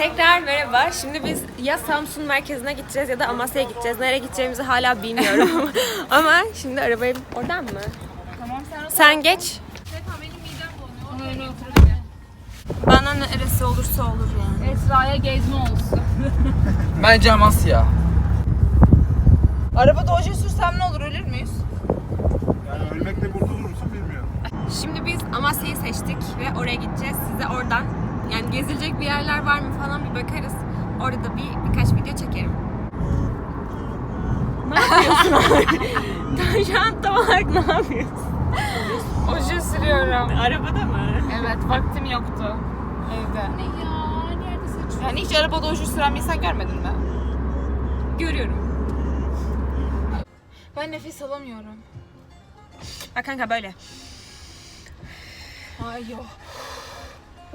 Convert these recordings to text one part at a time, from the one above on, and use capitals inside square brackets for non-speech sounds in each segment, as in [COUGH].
Tekrar merhaba. Şimdi biz ya Samsun merkezine gideceğiz ya da Amasya'ya gideceğiz. Nereye gideceğimizi hala bilmiyorum. [LAUGHS] Ama şimdi arabayı oradan mı? Tamam sen Sen geç. Bana neresi olursa olur yani. Esra'ya gezme olsun. [LAUGHS] Bence Amasya. Arabada oje sürsem ne olur ölür müyüz? Yani ölmekle burada durursun bilmiyorum. Şimdi biz Amasya'yı seçtik ve oraya gideceğiz. Size oradan yani gezilecek bir yerler var mı falan bir bakarız. Orada da bir birkaç video çekerim. Ne yapıyorsun abi? [LAUGHS] Şu an tam olarak ne yapıyorsun? Oje sürüyorum. Arabada mı? Evet vaktim yoktu. Evde. Ne ya? Nerede seçiyorsun? Yani hiç arabada oje süren bir insan görmedin mi? Görüyorum. Ben nefes alamıyorum. Bak kanka böyle. Ay yok.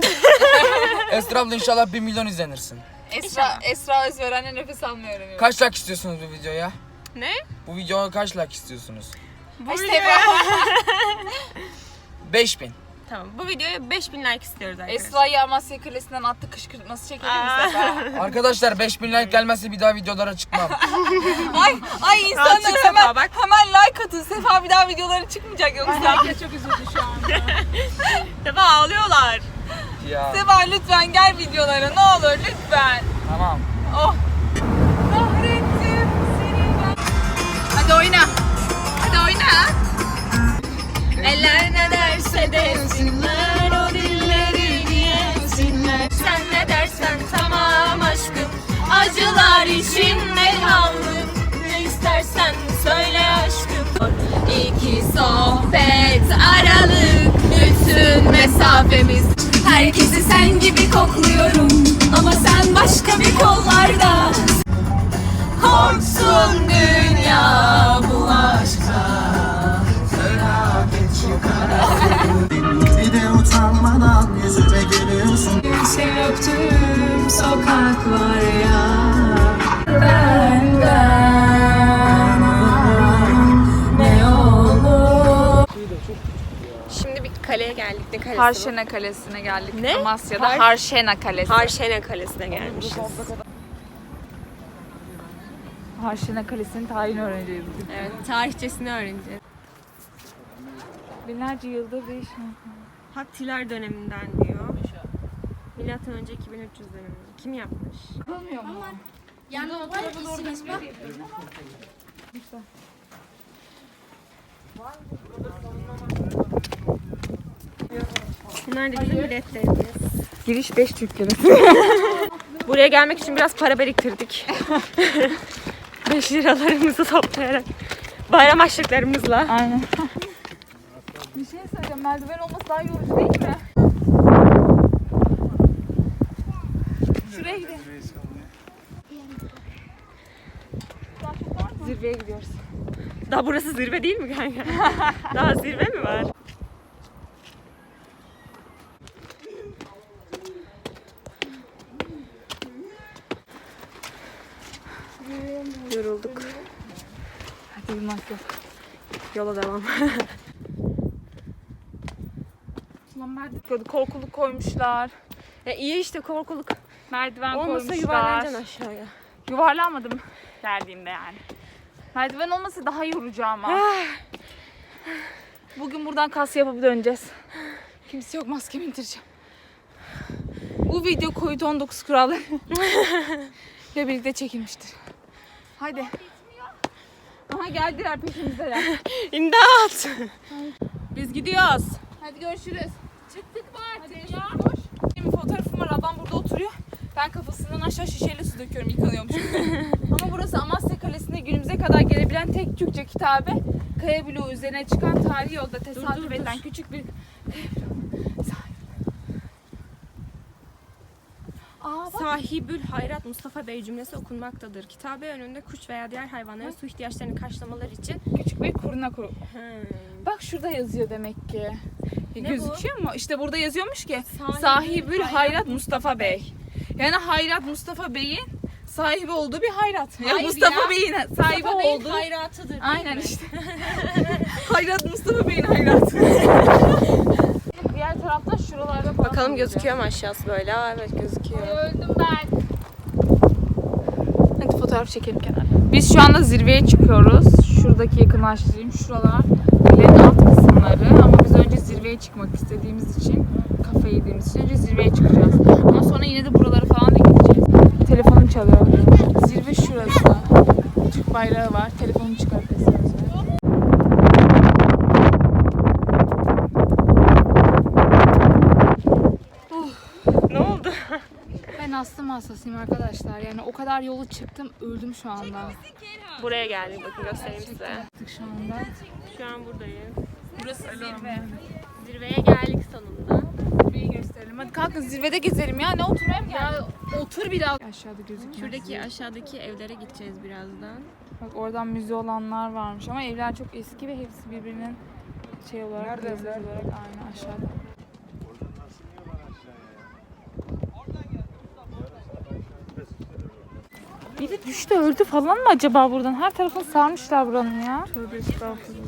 [LAUGHS] Esra abla inşallah 1 milyon izlenirsin. Esra, Esra Özveren'le nefes almayı öğreniyorum. Kaç like istiyorsunuz bu videoya? Ne? Bu videoya kaç like istiyorsunuz? Ay, Seva. 5000. Tamam. Bu videoya 5000 like istiyoruz arkadaşlar. Esra'yı Amasya Kalesi'nden attı kışkırtması çekelim Aa. sefer? [LAUGHS] Arkadaşlar 5000 like gelmezse bir daha videolara çıkmam. [LAUGHS] ay, ay insanlar çık hemen, bak. hemen like atın. Sefa bir daha videoları çıkmayacak yoksa. Herkes çok üzüldü şu anda. Defa ağlıyorlar. Ya. Sefa lütfen gel videolara ne olur lütfen. Tamam. Oh. Kahrettim seni ben. Hadi oyna. Hadi oyna. Eller ne derse desinler o dillerini yesinler. Sen ne dersen tamam aşkım. Acılar içinde kaldım. Ne istersen söyle aşkım. İki sohbet aralık bütün mesafemiz. Herkesi sen gibi kokluyorum ama sen başka bir kollarda. Korksun dünya bu aşka. Bir de utanmadan yüzüme gülüyorsun Seni öptüm sokaklar ya kalesi? Harşena Kalesi'ne geldik. Ne? Amasya'da Har- Harşena Kalesi. Harşene Kalesi'ne gelmişiz. Harşena Kalesi'nin tarihini öğreneceğiz bugün. Evet, tarihçesini öğreneceğiz. Binlerce yıldır bir iş Hattiler döneminden diyor. Milattan önce 2300 dönemi. Kim yapmış? Bunlar da bizim biletlerimiz. Giriş 5 Türk lirası. [LAUGHS] Buraya gelmek için biraz para biriktirdik. [LAUGHS] 5 liralarımızı toplayarak. Bayram açlıklarımızla. Aynen. bir şey söyleyeceğim. Merdiven olması daha yorucu değil mi? Şuraya gidelim. Zirveye gidiyoruz. Daha burası zirve değil mi kanka? Daha zirve mi var? Yorulduk. Hadi uyumak yok. Yola devam. [LAUGHS] Ulan merdiven korkuluk koymuşlar. ya iyi işte korkuluk. Merdiven Olmasa koymuşlar. yuvarlanacaksın aşağıya. Yuvarlanmadım geldiğimde yani. Merdiven olması daha yorucu ama. [SIGHS] Bugün buradan kas yapıp döneceğiz. Kimse yok maskemi indireceğim. Bu video COVID-19 kuralları [LAUGHS] [LAUGHS] ile birlikte çekilmiştir. Hadi. Aha geldiler peşimizdeler. [LAUGHS] İmdat! Biz gidiyoruz. Hadi görüşürüz. Çıktık mı artık ya? Koş. Benim fotoğrafım var. Ablam burada oturuyor. Ben kafasından aşağı şişeyle su döküyorum yıkanıyormuş. [LAUGHS] Ama burası Amasya Kalesi'nde günümüze kadar gelebilen tek Türkçe kitabe. Kaya bloğu üzerine çıkan tarihi yolda tesadüf dur, dur. edilen küçük bir kaya bloğu. Sahip. Aa bak. Sahibül Hayrat Mustafa Bey cümlesi okunmaktadır. Kitabe önünde kuş veya diğer hayvanların su ihtiyaçlarını karşılamaları için Küçük bir kuruna kuru. Hmm. Bak şurada yazıyor demek ki. Ne Gözüküyor mu? İşte burada yazıyormuş ki Sahibül Sahibül Hayrat Hayrat Mustafa Bey. Yani Hayrat Mustafa Bey'in sahibi olduğu bir hayrat. Ya Hayır Mustafa ya. Bey'in sahibi Mustafa Bey'in olduğu. hayratıdır. Aynen işte. [LAUGHS] hayrat Mustafa Bey'in hayratı. [LAUGHS] Diğer taraftan şuralarda bak. Bakalım gözüküyor mu aşağısı böyle? Aa, evet gözüküyor. Öldüm ben. Hadi fotoğraf çekelim kenara. Biz şu anda zirveye çıkıyoruz. Şuradaki yakınlaştırayım. Şuralar ilerin alt kısımları. Ama biz önce zirveye çıkmak istediğimiz için, kafe yediğimiz için önce zirveye çıkacağız. Ama sonra yine de buraları falan da gideceğiz. Telefonum çalıyor. Zirve şurası. Türk bayrağı var. Telefonumu çıkartırsınız. Ne oldu? Ben astım hastasıyım arkadaşlar. Yani o kadar yolu çıktım öldüm şu anda. Buraya geldik bakın göstereyim size. Şu anda. Şu an buradayım. Burası zirve. Zirveye geldik sonunda. Zirveyi gösterelim. Hadi kalkın zirvede gezelim ya. Ne oturmaya mı ya? Otur biraz. Aşağıda gözüküyor. Şuradaki aşağıdaki evlere gideceğiz birazdan. Bak oradan müze olanlar varmış ama evler çok eski ve hepsi birbirinin şey olarak Nerede evler? olarak aynı aşağıda. Biri düştü öldü falan mı acaba buradan? Her tarafını sarmışlar buranın ya. Tövbe estağfurullah.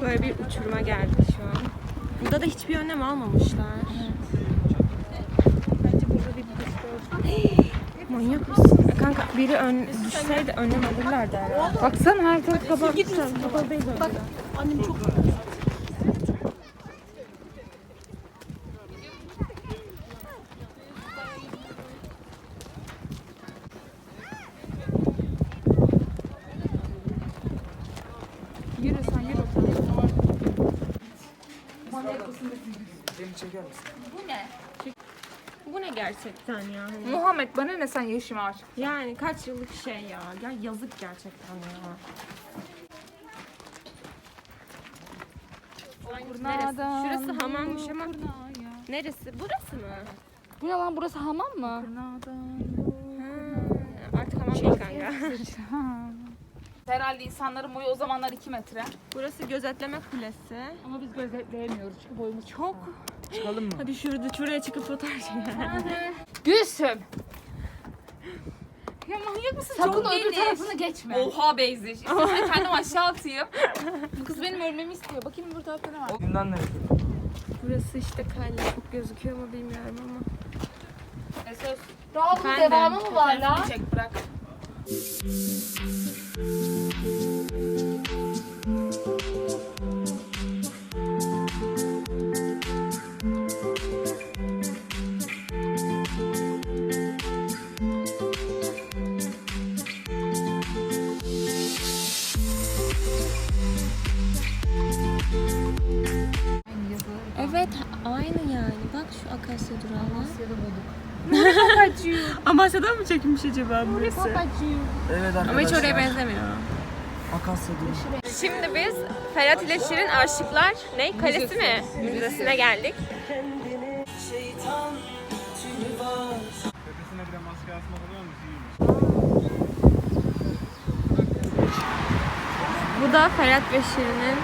Böyle bir uçuruma geldik şu an. Burada da hiçbir önlem almamışlar. Bence burada bir [GASPS] Manyak mısın? Biri ön, düşseydi önlem alırlardı herhalde. Baksana her taraf kapatmışlar. Kapalı değil Bak annem çok Yürü sen yürü. Beni çeker misin? Gerçekten ya? Hani Muhammed bana ne sen yaşıma aşık. Yani kaç yıllık şey ya. Ya yazık gerçekten ya. Neresi? Şurası hamammış ama neresi? Burası mı? Bu ne lan burası hamam mı? Ha, artık hamam değil kanka. [LAUGHS] Herhalde insanların boyu o zamanlar 2 metre. Burası gözetleme kulesi. Ama biz gözetleyemiyoruz çünkü boyumuz çok. Çıkalım mı? Hadi şurada şuraya çıkıp fotoğraf çekelim. Gülsüm. Ya manyak mısın? Sakın Çok öbür geniş. tarafını geçme. Oha Beyzi. [LAUGHS] Ben kendim aşağı atayım. Bu kız benim ölmemi istiyor. Bakayım bu tarafta ne var? Günden neresi? Burası işte kale. Çok gözüküyor mu bilmiyorum ama. Söz. Daha bunun Efendim? devamı mı var la? Çek bırak. Bulduk. Amasya'da mı çekilmiş acaba burası? Evet arkadaşlar. Ama hiç oraya benzemiyor. Akasya değil. Şimdi biz Ferhat ile Şirin Aşıklar ne? Kalesi mi? Müzesine geldik. Tepesine bir de maske asmak oluyor mu? İyiymiş. Bu da Ferhat ve Şirin'in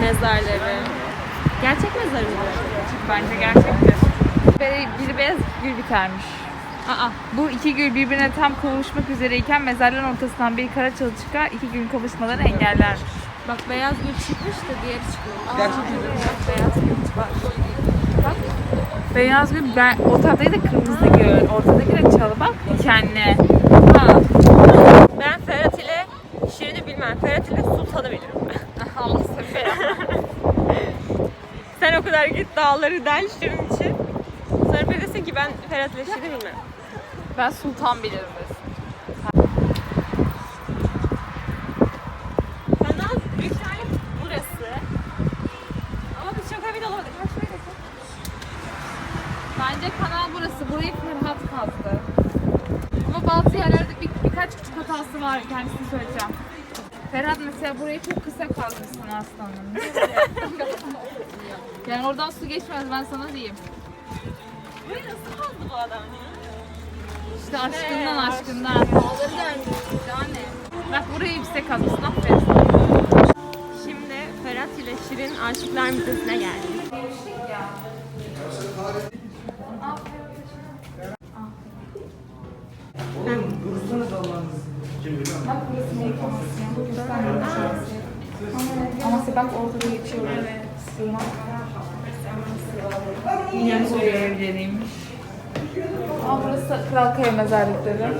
mezarları. Gerçek mezarı mı? Bence gerçektir. Ve bir beyaz gül bitermiş. Aa, bu iki gül birbirine tam kavuşmak üzereyken mezarların ortasından bir kara çalı çıkar, iki gülün kavuşmalarını engellermiş. Bak beyaz gül çıkmış da diğeri çıkıyor. Gerçekten. Beyaz gül çıkmış. Beyaz gül, ben, o taraftaki de kırmızı gül. Ortadaki de çalı bak, dikenli. Ha. Ben Ferhat ile Şirin'i bilmem. Ferhat ile Sultan'ı bilirim. [LAUGHS] Allah sefer. Sen o kadar git dağları del Şirin ki ben Ferhat ile Şirin'i bilmem. Ben sultan bilirim desin. Kanal büyük ihtimalle burası. Ama biz çok emin olamadık. Kaç metre? Bence kanal burası. Burayı Ferhat kazdı. Ama bazı yerlerde bir, birkaç küçük hatası var. Kendisini söyleyeceğim. Ferhat mesela burayı çok kısa kazmışsın aslanım. [LAUGHS] yani oradan su geçmez ben sana diyeyim. Burayı nasıl kazdı bu adam ya? İşte aşkından aşkından. Yani. Bak burayı yüksek kazmışsın aferin. Şimdi Ferhat ile Şirin Aşıklar Müzesi'ne geldik. Amasya. Amasya bak ortada geçiyor. Evet. Sığınak. Minyatür evleriymiş. Aa burası Kral Kaya mezarlıkları.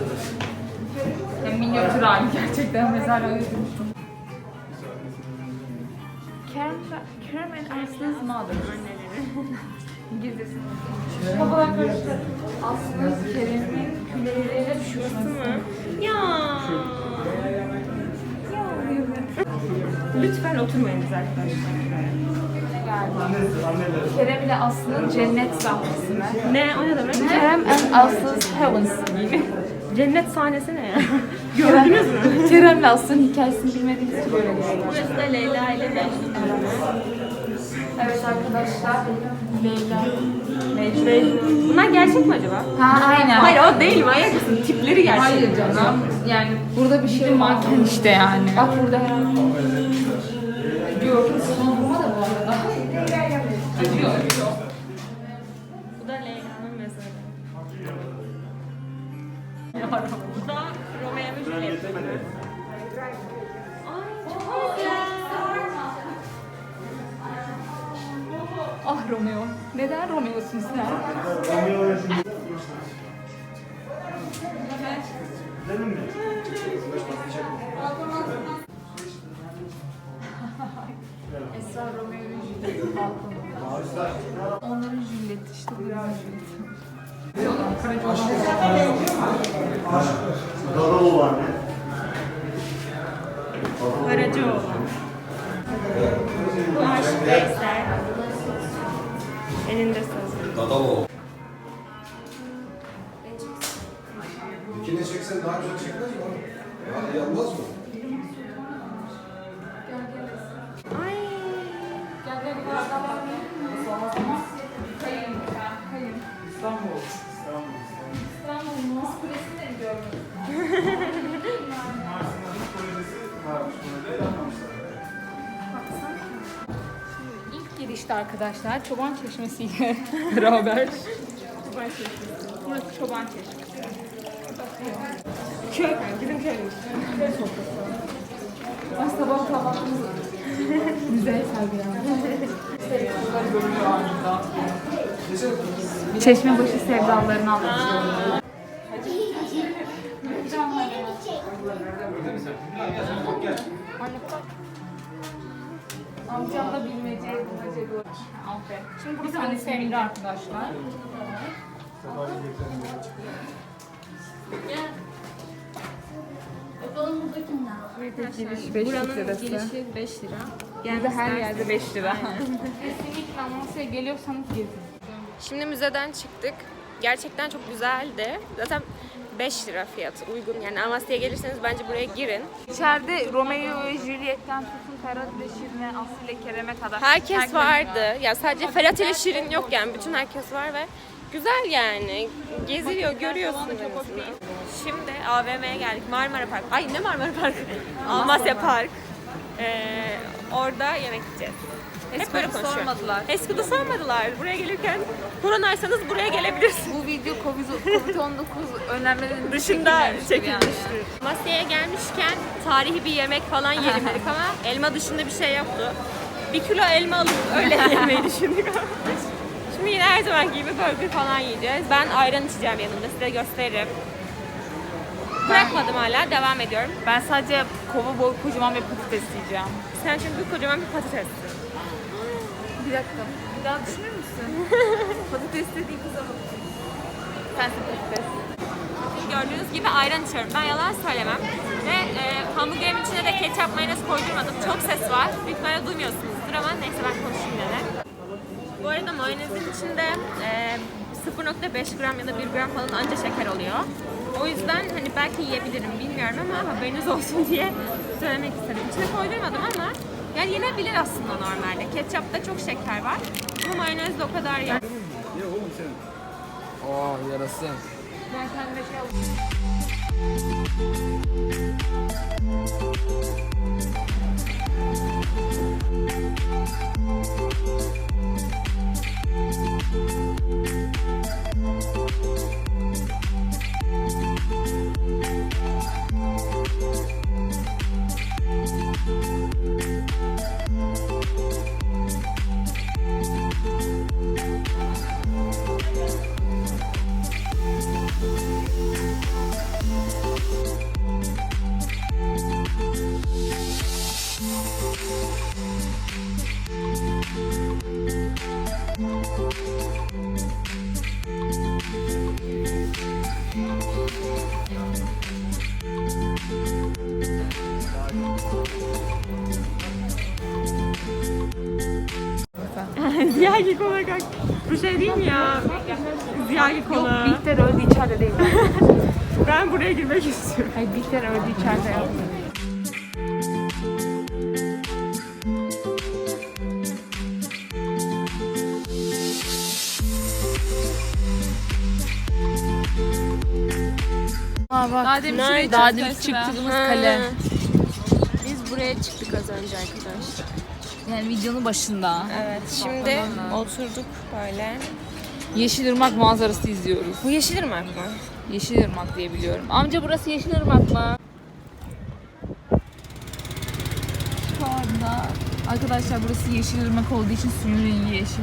Yani minyatür hali gerçekten mezarlığa götürmüştüm. Kerem, and Aslı's mother. Gizlisi. Kafalar karıştı. Aslı Kerem'in küleleriyle düşürmesi mi? Ya. Lütfen oturmayınız arkadaşlar. Kerem ile Aslı'nın cennet sahnesi mi? Ne? O ne demek? Kerem and Aslı's heavens gibi. Cennet sahnesi ne [LAUGHS] ya? Gördünüz mü? Kerem ile Aslı'nın hikayesini bilmediğimiz için böyle. Burası da Leyla ile Mecnun. Evet arkadaşlar. Leyla. Mecnun. Bunlar gerçek mi acaba? Ha aynen. Hayır o değil manyak mısın? Tipleri gerçek. Hayır canım. Yani burada bir şey manken işte yani. Bak burada herhalde. Güzel. Ah Romeo. Neden Romeo'sun sen? Esra Romeo ve Juliet'in balkonunda. Onların Juliet işte bu bizim arkadaşlar Çoban Çeşmesi ile beraber Çoban Çeşmesi. Burası Çoban Çeşmesi. Köy. Bizim köyümüz. Ben sabah kahvaltımızı müzeye sergilendim. Çeşmebaşı sevdalarını anlatıyorum. Anne bak. Amcam da bilmece, bilmece doğru. Aferin. Şimdi burası annesi evinde arkadaşlar. Giriş 5 Buranın girişi 5 lira. Burada her yerde 5 lira. Kesinlikle Amasya'ya geliyorsanız gezin. Şimdi müzeden çıktık. Gerçekten çok güzeldi. Zaten 5 lira fiyatı uygun. Yani Amasya'ya gelirseniz bence buraya girin. İçeride Romeo ve Juliet'ten tutun Ferhat ile Şirin'e, Aslı ile Kerem'e kadar. Herkes vardı. Ya sadece Ferhat ile Şirin yok yani. Bütün herkes var ve güzel yani. Geziliyor, görüyorsunuz. en azından. Şimdi AVM'ye geldik. Marmara Park. Ay ne Marmara Park? Amasya Park. Ee, orada yemek yiyeceğiz. Hep böyle konuşuyor. sormadılar. Eski'de sormadılar. Buraya gelirken koronaysanız buraya gelebilirsiniz. Bu video Covid-19 önlemlerinin dışında çekilmiştir. Amasya'ya gelmişken tarihi bir yemek falan yiyelim dedik ama [LAUGHS] elma dışında bir şey yoktu. Bir kilo elma alıp öyle [LAUGHS] yemeyi düşündük ama. [LAUGHS] Şimdi yine her zamanki gibi burger falan yiyeceğiz. Ben ayran içeceğim yanında size gösteririm. Bırakmadım hala devam ediyorum. Ben sadece kova boy kocaman bir patates yiyeceğim. Sen çünkü kocaman bir patatessin. Bir dakika. Bir daha düşünür müsün? [LAUGHS] patates dediğin kıza bak. Sensin patates. Gördüğünüz gibi ayran içiyorum. Ben yalan söylemem. Ve e, hamburgerimin içine de ketçap mayonez koydurmadım. Çok ses var. Büyük ihtimalle duymuyorsunuzdur ama neyse ben konuşayım yine. Bu arada mayonezin içinde e, 0.5 gram ya da 1 gram falan anca şeker oluyor. O yüzden hani belki yiyebilirim bilmiyorum ama haberiniz olsun [LAUGHS] diye söylemek istedim. İçine koydurmadım ama yani yenebilir aslında normalde. Ketçapta çok şeker var. Ama mayonez de o kadar yani. Oh yarasın. Ben kendime şey alayım. Bu şey değil mi ya? Ziyagi kola. Bihter öldü içeride değil. [LAUGHS] Ben buraya girmek istiyorum. Hayır Bihter öldü içeride. Aa bak. Daha demin, şuraya daha demin çıktığımız kale. Biz buraya çıktık az önce arkadaşlar. Yani videonun başında. Evet şimdi oturduk böyle. Yeşilırmak manzarası izliyoruz. Bu Yeşilırmak mı? Yeşilırmak diye biliyorum. Amca burası Yeşilırmak mı? Şu anda arkadaşlar burası Yeşilırmak olduğu için suyun rengi yeşil.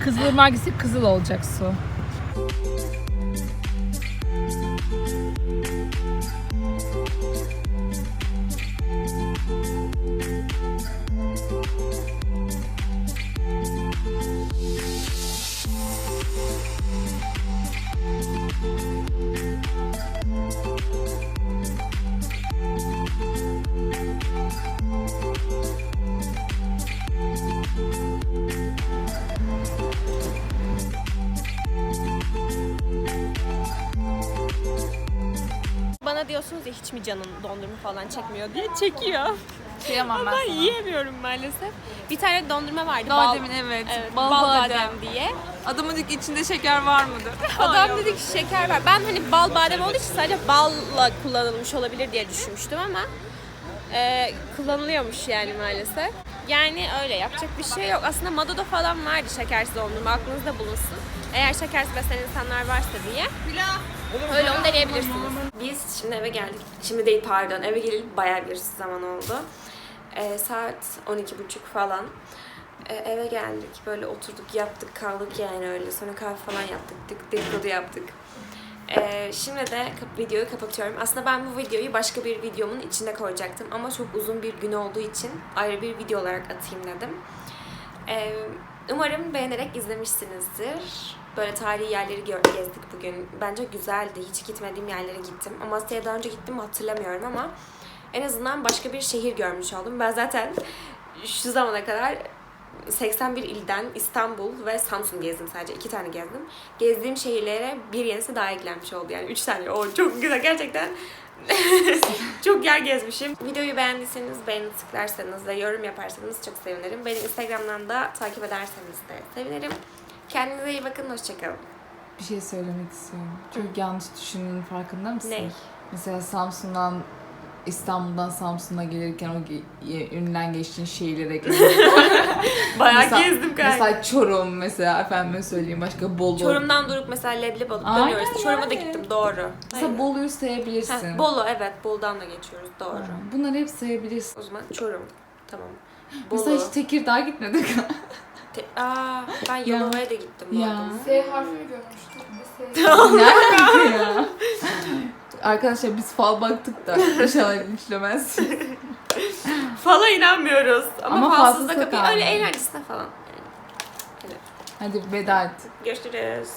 [LAUGHS] Kızılırmak ise kızıl olacak su. Diyorsunuz ya hiç mi canın dondurma falan çekmiyor diye [LAUGHS] çekiyor. Kıyamam ben Ben sana. yiyemiyorum maalesef. Bir tane dondurma vardı. Bal- demin evet. Evet, Bal bal, badem. badem diye. Adamın ki içinde şeker var mıdır? [LAUGHS] Adam dedi ki şeker var. Ben hani bal badem olduğu için sadece balla kullanılmış olabilir diye düşünmüştüm ama e, kullanılıyormuş yani maalesef. Yani öyle yapacak bir şey yok. Aslında Mado'da falan vardı şekersiz dondurma aklınızda bulunsun. Eğer şekersiz beslenen insanlar varsa diye. Öyle onu deneyebilirsiniz. Biz şimdi eve geldik. Şimdi değil pardon eve gelip bayağı bir zaman oldu. E, saat 12.30 falan. E, eve geldik böyle oturduk yaptık kaldık yani öyle sonra kahve falan yaptık dik- dedikodu yaptık. E, şimdi de videoyu kapatıyorum. Aslında ben bu videoyu başka bir videomun içinde koyacaktım ama çok uzun bir gün olduğu için ayrı bir video olarak atayım dedim. E, umarım beğenerek izlemişsinizdir. Böyle tarihi yerleri gezdik bugün. Bence güzeldi. Hiç gitmediğim yerlere gittim. Amasya'ya daha önce gittim hatırlamıyorum ama en azından başka bir şehir görmüş oldum. Ben zaten şu zamana kadar 81 ilden İstanbul ve Samsun gezdim sadece. iki tane gezdim. Gezdiğim şehirlere bir yenisi daha eklenmiş oldu yani. Üç tane. O çok güzel gerçekten. [LAUGHS] çok yer gezmişim. Videoyu beğendiyseniz beğeni tıklarsanız ve yorum yaparsanız çok sevinirim. Beni Instagram'dan da takip ederseniz de sevinirim. Kendinize iyi bakın. Hoşçakalın. Bir şey söylemek istiyorum. Çok yanlış düşündüğünün farkında mısın? Ne? Mesela Samsun'dan İstanbul'dan Samsun'a gelirken o ge- önünden geçtiğin şehirlere gelirken. [LAUGHS] Bayağı Mesela- gezdim galiba. Mesela Çorum mesela efendime söyleyeyim başka Bolu. Çorum'dan durup mesela leblebi alıp Aynen dönüyoruz. Çorum'a da yani. gittim doğru. Mesela Bolu'yu sayabilirsin. Heh, Bolu evet Bolu'dan da geçiyoruz doğru. Bunları hep sayabilirsin. O zaman Çorum. Tamam. Mesela hiç Tekirdağ gitmedik. [LAUGHS] Te- Aa, ben Ya. Yalova'ya da gittim bu Ya. arada. S harfini görmüştüm. S. Nerede ya? [LAUGHS] Arkadaşlar biz fal baktık da inşallah linçlemez. [LAUGHS] Fala inanmıyoruz. Ama, Ama falsız falsız da da. Öyle eğlencesine falan. Hadi veda et. Görüşürüz.